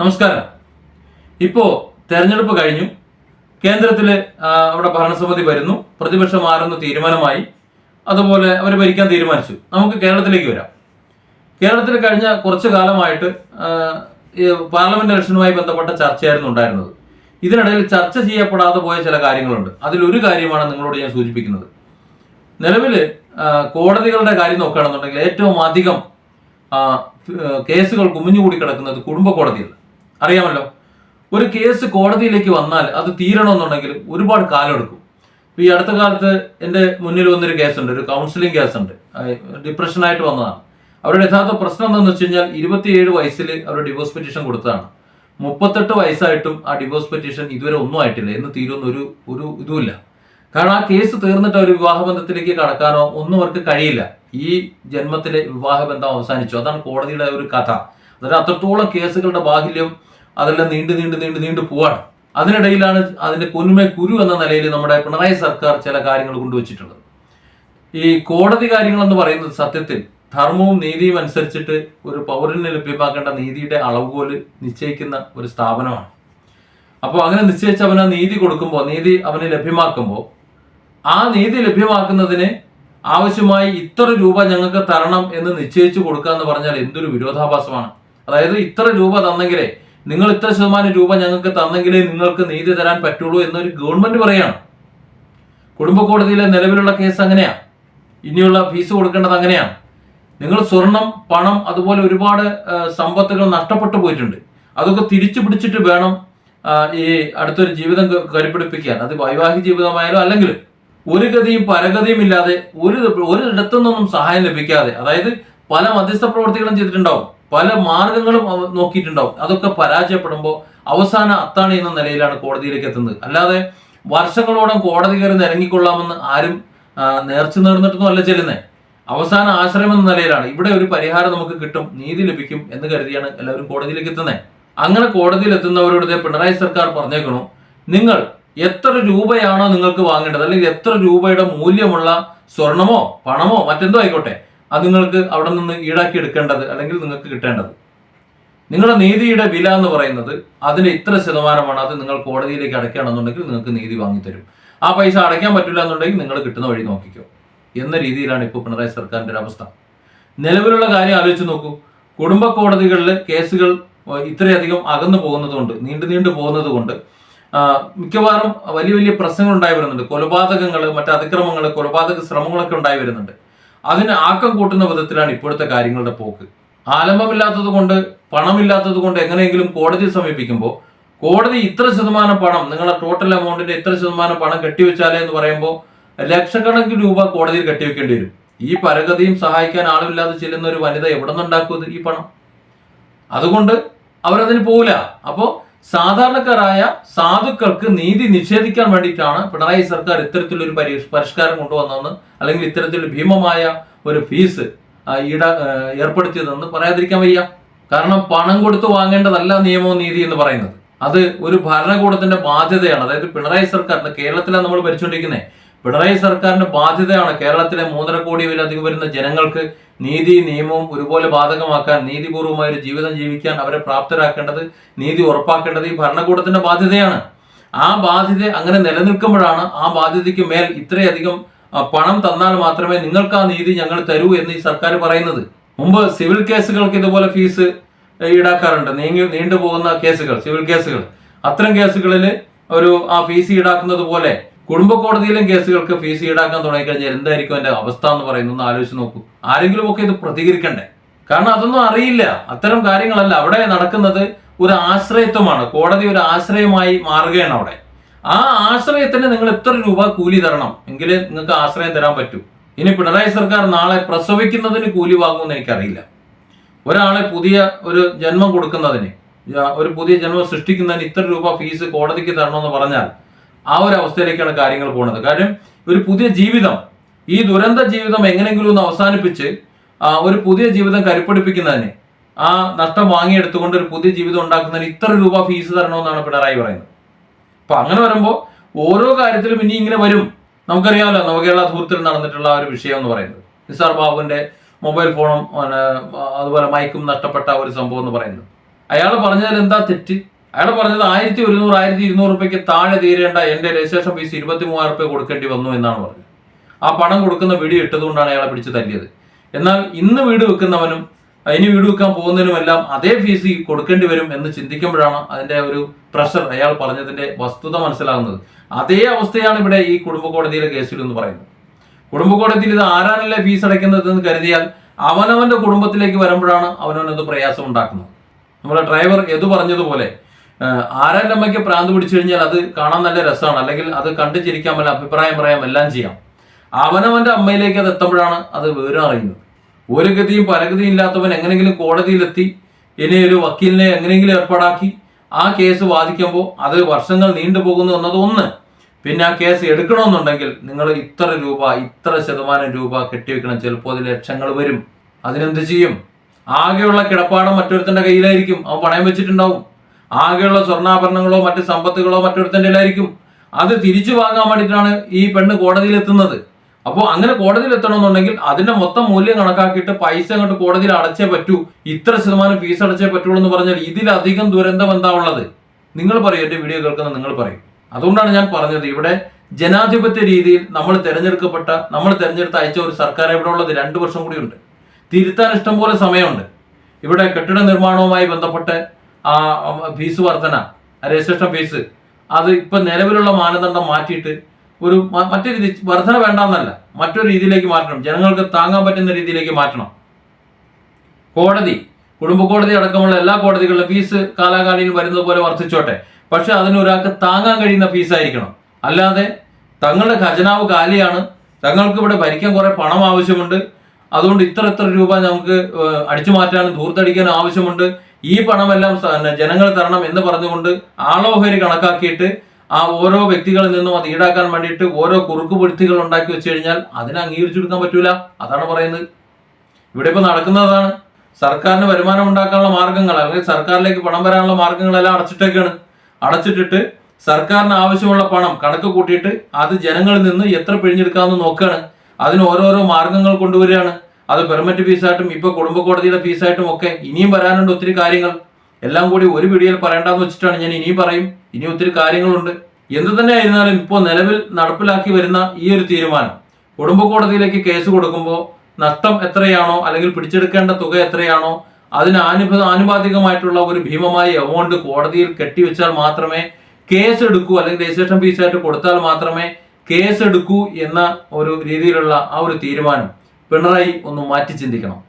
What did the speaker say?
നമസ്കാരം. ഇപ്പോ തെരഞ്ഞെടുപ്പ് കഴിഞ്ഞു. കേന്ദ്രത്തിൽ അവിടെ ഭരണസമിതി വരുന്നു. പ്രതിപക്ഷം മാറുന്ന തീരുമാനമായി. അതുപോലെ അവർ ഭരിക്കാൻ തീരുമാനിച്ചു. നമുക്ക് കേരളത്തിലേക്ക് വരാം. കേരളത്തിൽ കഴിഞ്ഞ കുറച്ചു കാലമായിട്ട് പാർലമെന്റ് ഇലക്ഷനുമായി ബന്ധപ്പെട്ട ചർച്ചയായിരുന്നു ഉണ്ടായിരുന്നത്. ഇതിനിടയിൽ ചർച്ച ചെയ്യപ്പെടാതെ പോയ ചില കാര്യങ്ങളുണ്ട്. അതിലൊരു കാര്യമാണ് നിങ്ങളോട് ഞാൻ സൂചിപ്പിക്കുന്നത്. നിലവിൽ കോടതികളുടെ കാര്യം നോക്കുകയാണെന്നുണ്ടെങ്കിൽ ഏറ്റവും അധികം കേസുകൾ കുമിഞ്ഞുകൂടി കിടക്കുന്നത് കുടുംബ കോടതിയിൽ അറിയാമല്ലോ. ഒരു കേസ് കോടതിയിലേക്ക് വന്നാൽ അത് തീരണമെന്നുണ്ടെങ്കിൽ ഒരുപാട് കാലം എടുക്കും ഈ അടുത്ത കാലത്ത് എന്റെ മുന്നിൽ വന്നൊരു കേസുണ്ട് ഒരു കൗൺസിലിംഗ് കേസുണ്ട് ഡിപ്രഷനായിട്ട് വന്നതാണ്. അവരുടെ യഥാർത്ഥ പ്രശ്നം എന്താണെന്ന് വെച്ച് കഴിഞ്ഞാൽ ഇരുപത്തിയേഴ് വയസ്സിൽ അവർ ഡിവോഴ്സ് പെറ്റീഷൻ കൊടുത്തതാണ്. മുപ്പത്തെട്ട് വയസ്സായിട്ടും ആ ഡിവോഴ്സ് പെറ്റീഷൻ ഇതുവരെ ഒന്നും ആയിട്ടില്ല. എന്ന് തീരുന്ന ഒരു ഒരു ഇതുമില്ല. കാരണം ആ കേസ് തീർന്നിട്ട് ഒരു വിവാഹബന്ധത്തിലേക്ക് കടക്കാനോ ഒന്നും അവർക്ക് കഴിയില്ല. ഈ ജന്മത്തിലെ വിവാഹബന്ധം അവസാനിച്ചു. അതാണ് കോടതിയുടെ ഒരു കഥ. അതായത് അത്രത്തോളം കേസുകളുടെ ബാഹുല്യം അതെല്ലാം നീണ്ടു നീണ്ടു നീണ്ടു നീണ്ടു പോവാണ്. അതിനിടയിലാണ് അതിന്റെ കുന്മേ കുരു എന്ന നിലയിൽ നമ്മുടെ പിണറായി സർക്കാർ ചില കാര്യങ്ങൾ കൊണ്ടുവച്ചിട്ടുള്ളത്. ഈ കോടതി കാര്യങ്ങൾ എന്ന് പറയുന്നത് സത്യത്തിൽ ധർമ്മവും നീതിയും അനുസരിച്ചിട്ട് ഒരു പൗരന് ലഭ്യമാക്കേണ്ട നീതിയുടെ അളവുകോൽ നിശ്ചയിക്കുന്ന ഒരു സ്ഥാപനമാണ്. അപ്പോൾ അങ്ങനെ നിശ്ചയിച്ച് അവന് നീതി കൊടുക്കുമ്പോൾ നീതി അവന് ലഭ്യമാക്കുമ്പോൾ ആ നീതി ലഭ്യമാക്കുന്നതിന് ആവശ്യമായി ഇത്ര രൂപ ഞങ്ങൾക്ക് തരണം എന്ന് നിശ്ചയിച്ചു കൊടുക്കുക എന്ന് പറഞ്ഞാൽ എന്തൊരു വിരോധാഭാസമാണ്. അതായത് ഇത്ര രൂപ തന്നെങ്കിലേ നിങ്ങൾ ഇത്ര ശതമാനം രൂപ ഞങ്ങൾക്ക് തന്നെങ്കിലേ നിങ്ങൾക്ക് നീതി തരാൻ പറ്റുള്ളൂ എന്നൊരു ഗവൺമെന്റ് പറയാണ്. കുടുംബ കോടതിയിലെ നിലവിലുള്ള കേസ് അങ്ങനെയാണ് ഇനിയുള്ള ഫീസ് കൊടുക്കേണ്ടത് അങ്ങനെയാണ്. നിങ്ങൾ സ്വർണം പണം അതുപോലെ ഒരുപാട് സമ്പത്തുകൾ നഷ്ടപ്പെട്ടു പോയിട്ടുണ്ട്. അതൊക്കെ തിരിച്ചു പിടിച്ചിട്ട് വേണം ഈ അടുത്തൊരു ജീവിതം കരുപിടിപ്പിക്കാൻ. അത് വൈവാഹിക ജീവിതമായാലും അല്ലെങ്കിൽ ഒരു ഗതിയും പരഗതിയും ഇല്ലാതെ ഒരു ഒരിടത്തു നിന്നും സഹായം ലഭിക്കാതെ അതായത് പല മധ്യസ്ഥ പ്രവർത്തികളും ചെയ്തിട്ടുണ്ടാവും. പല മാർഗങ്ങളും നോക്കിയിട്ടുണ്ടാവും. അതൊക്കെ പരാജയപ്പെടുമ്പോൾ അവസാന അത്താണി എന്ന നിലയിലാണ് കോടതിയിലേക്ക് എത്തുന്നത്. അല്ലാതെ വർഷങ്ങളോളം കോടതി കയറി നിരങ്ങിക്കൊള്ളാമെന്ന് ആരും നേർച്ചു നേർന്നിട്ടൊന്നും അല്ല ചെല്ലുന്നത് അവസാന ആശ്രയം എന്ന നിലയിലാണ്. ഇവിടെ ഒരു പരിഹാരം നമുക്ക് കിട്ടും നീതി ലഭിക്കും എന്ന് കരുതിയാണ് എല്ലാവരും കോടതിയിലേക്ക് എത്തുന്നത് അങ്ങനെ കോടതിയിൽ എത്തുന്നവരോട് പിണറായി സർക്കാർ പറഞ്ഞേക്കണു നിങ്ങൾ എത്ര രൂപയാണോ നിങ്ങൾക്ക് വാങ്ങേണ്ടത് അല്ലെങ്കിൽ എത്ര രൂപയുടെ മൂല്യമുള്ള സ്വർണമോ പണമോ മറ്റെന്തോ ആയിക്കോട്ടെ അത് നിങ്ങൾക്ക് അവിടെ നിന്ന് ഈടാക്കി എടുക്കേണ്ടത് അല്ലെങ്കിൽ നിങ്ങൾക്ക് കിട്ടേണ്ടത്. നിങ്ങളുടെ നീതിയുടെ വില എന്ന് പറയുന്നത് അതിന്റെ ഇത്ര ശതമാനമാണ് അത് നിങ്ങൾ കോടതിയിലേക്ക് അടയ്ക്കുകയാണെന്നുണ്ടെങ്കിൽ നിങ്ങൾക്ക് നീതി വാങ്ങിത്തരും. ആ പൈസ അടയ്ക്കാൻ പറ്റില്ല എന്നുണ്ടെങ്കിൽ നിങ്ങൾ കിട്ടുന്ന വഴി നോക്കിക്കോ. എന്ന രീതിയിലാണ് ഇപ്പോൾ പിണറായി സർക്കാരിന്റെ ഒരു അവസ്ഥ. നിലവിലുള്ള കാര്യം ആലോചിച്ച് നോക്കൂ. കുടുംബ കോടതികളിൽ കേസുകൾ ഇത്രയധികം അകന്നു പോകുന്നത് കൊണ്ട് നീണ്ടു നീണ്ടു പോകുന്നത് കൊണ്ട് മിക്കവാറും വലിയ വലിയ പ്രശ്നങ്ങൾ ഉണ്ടായി വരുന്നുണ്ട്. കൊലപാതകങ്ങൾ മറ്റ് അതിക്രമങ്ങൾ കൊലപാതക ശ്രമങ്ങളൊക്കെ ഉണ്ടായി വരുന്നുണ്ട്. അതിന് ആക്കം കൂട്ടുന്ന വിധത്തിലാണ് ഇപ്പോഴത്തെ കാര്യങ്ങളുടെ പോക്ക്. ആലംബമില്ലാത്തത് കൊണ്ട് പണമില്ലാത്തത് കൊണ്ട് എങ്ങനെയെങ്കിലും കോടതിയെ സമീപിക്കുമ്പോൾ കോടതി ഇത്ര ശതമാനം പണം നിങ്ങളുടെ ടോട്ടൽ എമൗണ്ടിന്റെ ഇത്ര ശതമാനം പണം കെട്ടിവെച്ചാലേ എന്ന് പറയുമ്പോൾ ലക്ഷക്കണക്കിന് രൂപ കോടതിയിൽ കെട്ടിവെക്കേണ്ടി വരും. ഈ പരഗതിയും സഹായിക്കാൻ ആളുമില്ലാതെ ചെല്ലുന്ന ഒരു വനിത എവിടെ നിന്നുണ്ടാക്കും ഈ പണം? അതുകൊണ്ട് അവരതിന് പോകില്ല അപ്പോൾ സാധാരണക്കാരായ സാധുക്കൾക്ക് നീതി നിഷേധിക്കാൻ വേണ്ടിയിട്ടാണ് പിണറായി സർക്കാർ ഇത്തരത്തിലൊരു പരി പരിഷ്കാരം കൊണ്ടുവന്നതെന്ന് അല്ലെങ്കിൽ ഇത്തരത്തിൽ ഭീമമായ ഒരു ഫീസ് ഈട ഏർപ്പെടുത്തിയതെന്ന് പറയാതിരിക്കാൻ വയ്യ. കാരണം പണം കൊടുത്തു വാങ്ങേണ്ടതല്ല നിയമവും നീതി എന്ന് പറയുന്നത്. അത് ഒരു ഭരണകൂടത്തിന്റെ ബാധ്യതയാണ്. അതായത് പിണറായി സർക്കാരിന്റെ കേരളത്തിലാണ് നമ്മൾ ഭരിച്ചുകൊണ്ടിരിക്കുന്നത്. പിണറായി സർക്കാരിന്റെ ബാധ്യതയാണ് കേരളത്തിലെ മൂന്നര കോടിയിലധികം വരുന്ന ജനങ്ങൾക്ക് നീതി നിയമവും ഒരുപോലെ ബാധകമാക്കാൻ നീതിപൂർവമായ ഒരു ജീവിതം ജീവിക്കാൻ അവരെ പ്രാപ്തരാക്കേണ്ടത് നീതി ഉറപ്പാക്കേണ്ടത് ഈ ഭരണകൂടത്തിന്റെ ബാധ്യതയാണ്. ആ ബാധ്യത അങ്ങനെ നിലനിൽക്കുമ്പോഴാണ് ആ ബാധ്യതയ്ക്ക് മേൽ ഇത്രയധികം പണം തന്നാൽ മാത്രമേ നിങ്ങൾക്ക് ആ നീതി ഞങ്ങൾ തരൂ എന്ന് ഈ സർക്കാർ പറയുന്നത്. മുമ്പ് സിവിൽ കേസുകൾക്ക് ഇതുപോലെ ഫീസ് ഈടാക്കാറുണ്ട്. നീങ്ങി നീണ്ടുപോകുന്ന കേസുകൾ സിവിൽ കേസുകൾ. അത്തരം കേസുകളിൽ ഒരു ആ ഫീസ് ഈടാക്കുന്നത് പോലെ കുടുംബ കോടതിയിലും കേസുകൾക്ക് ഫീസ് ഈടാക്കാൻ തുടങ്ങിക്കഴിഞ്ഞാൽ എന്തായിരിക്കും എന്റെ അവസ്ഥ എന്ന് പറയുന്നത് ഒന്ന് ആലോചിച്ച് നോക്കൂ. ആരെങ്കിലും ഒക്കെ ഇത് പ്രതികരിക്കണ്ടേ? കാരണം അതൊന്നും അറിയില്ല. അത്തരം കാര്യങ്ങളല്ല. അവിടെ നടക്കുന്നത് ഒരു ആശ്രയത്വമാണ്. കോടതി ഒരു ആശ്രയമായി മാറുകയാണ് അവിടെ. ആ ആശ്രയത്തിന് നിങ്ങൾ എത്ര രൂപ കൂലി തരണം? എങ്കിലേ നിങ്ങൾക്ക് ആശ്രയം തരാൻ പറ്റൂ. ഇനി പിണറായി സർക്കാർ നാളെ പ്രസവിക്കുന്നതിന് കൂലി വാങ്ങുമെന്ന് എനിക്കറിയില്ല. ഒരാളെ പുതിയ ഒരു ജന്മം കൊടുക്കുന്നതിന് ഒരു പുതിയ ജന്മം സൃഷ്ടിക്കുന്നതിന് ഇത്ര രൂപ ഫീസ് കോടതിക്ക് തരണമെന്ന് പറഞ്ഞാൽ ആ ഒരു അവസ്ഥയിലേക്കാണ് കാര്യങ്ങൾ പോകുന്നത്. കാര്യം ഒരു പുതിയ ജീവിതം ഈ ദുരന്ത ജീവിതം എങ്ങനെയെങ്കിലും ഒന്ന് അവസാനിപ്പിച്ച് ഒരു പുതിയ ജീവിതം കരുപ്പിടിപ്പിക്കുന്നതിന് ആ നഷ്ടം വാങ്ങിയെടുത്തുകൊണ്ട് ഒരു പുതിയ ജീവിതം ഉണ്ടാക്കുന്നതിന് ഇത്ര രൂപ ഫീസ് തരണമെന്നാണ് പിണറായി പറയുന്നത്. അപ്പൊ അങ്ങനെ വരുമ്പോൾ ഓരോ കാര്യത്തിലും ഇനി ഇങ്ങനെ വരും. നമുക്കറിയാമല്ലോ നവകേരള ധൂരത്തിൽ നടന്നിട്ടുള്ള ഒരു വിഷയം എന്ന് പറയുന്നത്. നിസാർ ബാബുവിന്റെ മൊബൈൽ ഫോണും അതുപോലെ മൈക്കും നഷ്ടപ്പെട്ട ഒരു സംഭവം എന്ന് പറയുന്നത്. അയാൾ പറഞ്ഞതിൽ എന്താ തെറ്റ്? അയാൾ പറഞ്ഞത് ആയിരത്തി ഒരുന്നൂറ് ആയിരത്തി ഇരുന്നൂറ് റുപ്യക്ക് താഴെ തീരേണ്ട എന്റെ രജിസ്ട്രേഷൻ ഫീസ് ഇരുപത്തി മൂവായിരം റുപ്യ കൊടുക്കേണ്ടി വന്നു എന്നാണ് പറഞ്ഞത്. ആ പണം കൊടുക്കുന്ന വീഡിയോ ഇട്ടതുകൊണ്ടാണ് അയാളെ പിടിച്ച് തല്ലിയത്. എന്നാൽ ഇന്ന് വീട് വെക്കുന്നവനും ഇനി വീട് വെക്കാൻ പോകുന്നതിനുമെല്ലാം അതേ ഫീസ് കൊടുക്കേണ്ടി വരും എന്ന് ചിന്തിക്കുമ്പോഴാണ് അതിന്റെ ഒരു പ്രഷർ അയാൾ പറഞ്ഞതിന്റെ വസ്തുത മനസ്സിലാകുന്നത്. അതേ അവസ്ഥയാണ് ഇവിടെ ഈ കുടുംബ കോടതിയിലെ കേസിൽ എന്ന് പറയുന്നത്. കുടുംബ കോടതിയിൽ ഇത് ആരാണല്ലേ ഫീസ് അടയ്ക്കുന്നത് എന്ന് കരുതിയാൽ അവനവന്റെ കുടുംബത്തിലേക്ക് വരുമ്പോഴാണ് അവനവനത് പ്രയാസം ഉണ്ടാക്കുന്നത്. നമ്മുടെ ഡ്രൈവർ എതു പറഞ്ഞതുപോലെ അമ്മയ്ക്ക് പ്രാന്ത് പിടിച്ചു കഴിഞ്ഞാൽ അത് കാണാൻ നല്ല രസമാണ്. അല്ലെങ്കിൽ അത് കണ്ടു ചിരിക്കാൻ വല്ല അഭിപ്രായം പറയാം എല്ലാം ചെയ്യാം. അവനവന്റെ അമ്മയിലേക്ക് അത് എത്തുമ്പോഴാണ് അത് വിവരം അറിയുന്നത്. ഒരു ഗതിയും പരഗതിയും ഇല്ലാത്തവൻ എങ്ങനെയെങ്കിലും കോടതിയിലെത്തി ഇനി ഒരു വക്കീലിനെ എങ്ങനെയെങ്കിലും ഏർപ്പാടാക്കി ആ കേസ് വാദിക്കുമ്പോൾ അത് വർഷങ്ങൾ നീണ്ടുപോകുന്നു എന്നത് ഒന്ന് പിന്നെ ആ കേസ് എടുക്കണമെന്നുണ്ടെങ്കിൽ നിങ്ങൾ ഇത്ര രൂപ ഇത്ര ശതമാനം രൂപ കെട്ടിവെക്കണം. ചിലപ്പോൾ അതിൽ ലക്ഷങ്ങൾ വരും. അതിനെന്ത് ചെയ്യും? ആകെയുള്ള കിടപ്പാടം മറ്റൊരുത്തന്റെ കയ്യിലായിരിക്കും. അവൻ പണയം വെച്ചിട്ടുണ്ടാവും. ആകെയുള്ള സ്വർണാഭരണങ്ങളോ മറ്റ് സമ്പത്തുകളോ മറ്റൊരുത്തന്റെ ആയിരിക്കും അത് തിരിച്ചു വാങ്ങാൻ വേണ്ടിയിട്ടാണ് ഈ പെണ്ണ് കോടതിയിൽ എത്തുന്നത് അപ്പോൾ അങ്ങനെ കോടതിയിൽ എത്തണമെന്നുണ്ടെങ്കിൽ അതിന്റെ മൊത്തം മൂല്യം കണക്കാക്കിയിട്ട് പൈസ അങ്ങോട്ട് കോടതിയിൽ അടച്ചേ പറ്റൂ. ഇത്ര ശതമാനം ഫീസ് അടച്ചേ പറ്റുള്ളൂ എന്ന് പറഞ്ഞാൽ ഇതിലധികം ദുരന്തം എന്താ ഉള്ളത്? നിങ്ങൾ പറയും എന്റെ വീഡിയോ കേൾക്കുന്ന നിങ്ങൾ പറയും. അതുകൊണ്ടാണ് ഞാൻ പറഞ്ഞത് ഇവിടെ ജനാധിപത്യ രീതിയിൽ നമ്മൾ തിരഞ്ഞെടുക്കപ്പെട്ട നമ്മൾ തിരഞ്ഞെടുത്ത് അയച്ച ഒരു സർക്കാർ ഇവിടെ ഉള്ളത് രണ്ട് വർഷം കൂടിയുണ്ട് തിരുത്താൻ ഇഷ്ടംപോലെ സമയമുണ്ട്. ഇവിടെ കെട്ടിട നിർമ്മാണവുമായി ബന്ധപ്പെട്ട് ആ ഫീസ് വർധന രജിസ്ട്രേഷൻ ഫീസ്. അത് ഇപ്പൊ നിലവിലുള്ള മാനദണ്ഡം മാറ്റിയിട്ട് ഒരു മറ്റൊരു രീതി വർധന വേണ്ടെന്നല്ല മറ്റൊരു രീതിയിലേക്ക് മാറ്റണം. ജനങ്ങൾക്ക് താങ്ങാൻ പറ്റുന്ന രീതിയിലേക്ക് മാറ്റണം. കോടതി കുടുംബ കോടതി അടക്കമുള്ള എല്ലാ കോടതികളിലും ഫീസ് കാലാകാലിയിൽ വരുന്നത് പോലെ വർദ്ധിച്ചോട്ടെ. പക്ഷെ അതിന് ഒരാൾക്ക് താങ്ങാൻ കഴിയുന്ന ഫീസ് ആയിരിക്കണം അല്ലാതെ തങ്ങളുടെ ഖജനാവ് കാലിയാണ് തങ്ങൾക്ക് ഇവിടെ ഭരിക്കാൻ കുറെ പണം ആവശ്യമുണ്ട്. അതുകൊണ്ട് ഇത്ര ഇത്ര രൂപ നമുക്ക് അടിച്ചു മാറ്റാനും ധൂർത്തടിക്കാനും ആവശ്യമുണ്ട്. ഈ പണമെല്ലാം ജനങ്ങൾ തരണം എന്ന് പറഞ്ഞുകൊണ്ട് ആളോഹരി കണക്കാക്കിയിട്ട് ആ ഓരോ വ്യക്തികളിൽ നിന്നും അത് ഈടാക്കാൻ വേണ്ടിയിട്ട് ഓരോ കുറുക്കുപിടുത്തികൾ ഉണ്ടാക്കി വെച്ച് കഴിഞ്ഞാൽ അതിനെ അംഗീകരിച്ചു കൊടുക്കാൻ പറ്റൂല. അതാണ് പറയുന്നത്. ഇവിടെ ഇപ്പൊ നടക്കുന്നതാണ്. സർക്കാരിന് വരുമാനം ഉണ്ടാക്കാനുള്ള മാർഗങ്ങൾ അല്ലെങ്കിൽ സർക്കാരിലേക്ക് പണം വരാനുള്ള മാർഗങ്ങളെല്ലാം അടച്ചിട്ടേക്കാണ് അടച്ചിട്ടിട്ട് സർക്കാരിന് ആവശ്യമുള്ള പണം കണക്ക് കൂട്ടിയിട്ട് അത് ജനങ്ങളിൽ നിന്ന് എത്ര പിഴിഞ്ഞെടുക്കാമെന്ന് നോക്കുകയാണ് അതിന് ഓരോരോ മാർഗങ്ങൾ കൊണ്ടുവരികയാണ്. അത് പെർമിറ്റ് ഫീസായിട്ടും ഇപ്പൊ കുടുംബ കോടതിയുടെ ഫീസായിട്ടും ഒക്കെ ഇനിയും വരാനുണ്ട് ഒത്തിരി കാര്യങ്ങൾ. എല്ലാം കൂടി ഒരു വീഡിയോയിൽ പറയേണ്ടെന്ന് വെച്ചിട്ടാണ് ഞാൻ ഇനിയും പറയും. ഇനിയും ഒത്തിരി കാര്യങ്ങളുണ്ട്. എന്ത് തന്നെ ആയിരുന്നാലും ഇപ്പോൾ നിലവിൽ നടപ്പിലാക്കി വരുന്ന ഈ ഒരു തീരുമാനം കുടുംബ കോടതിയിലേക്ക് കേസ് കൊടുക്കുമ്പോൾ നഷ്ടം എത്രയാണോ അല്ലെങ്കിൽ പിടിച്ചെടുക്കേണ്ട തുക എത്രയാണോ അതിന് ആനുപ ആനുപാതികമായിട്ടുള്ള ഒരു ഭീമമായ എമൗണ്ട് കോടതിയിൽ കെട്ടിവെച്ചാൽ മാത്രമേ കേസ് എടുക്കൂ അല്ലെങ്കിൽ രജിസ്ട്രേഷൻ ഫീസായിട്ട് കൊടുത്താൽ മാത്രമേ കേസ് എടുക്കൂ എന്ന ഒരു രീതിയിലുള്ള ആ ഒരു തീരുമാനം. പിണറായി ഒന്ന് മാറ്റി ചിന്തിക്കണം.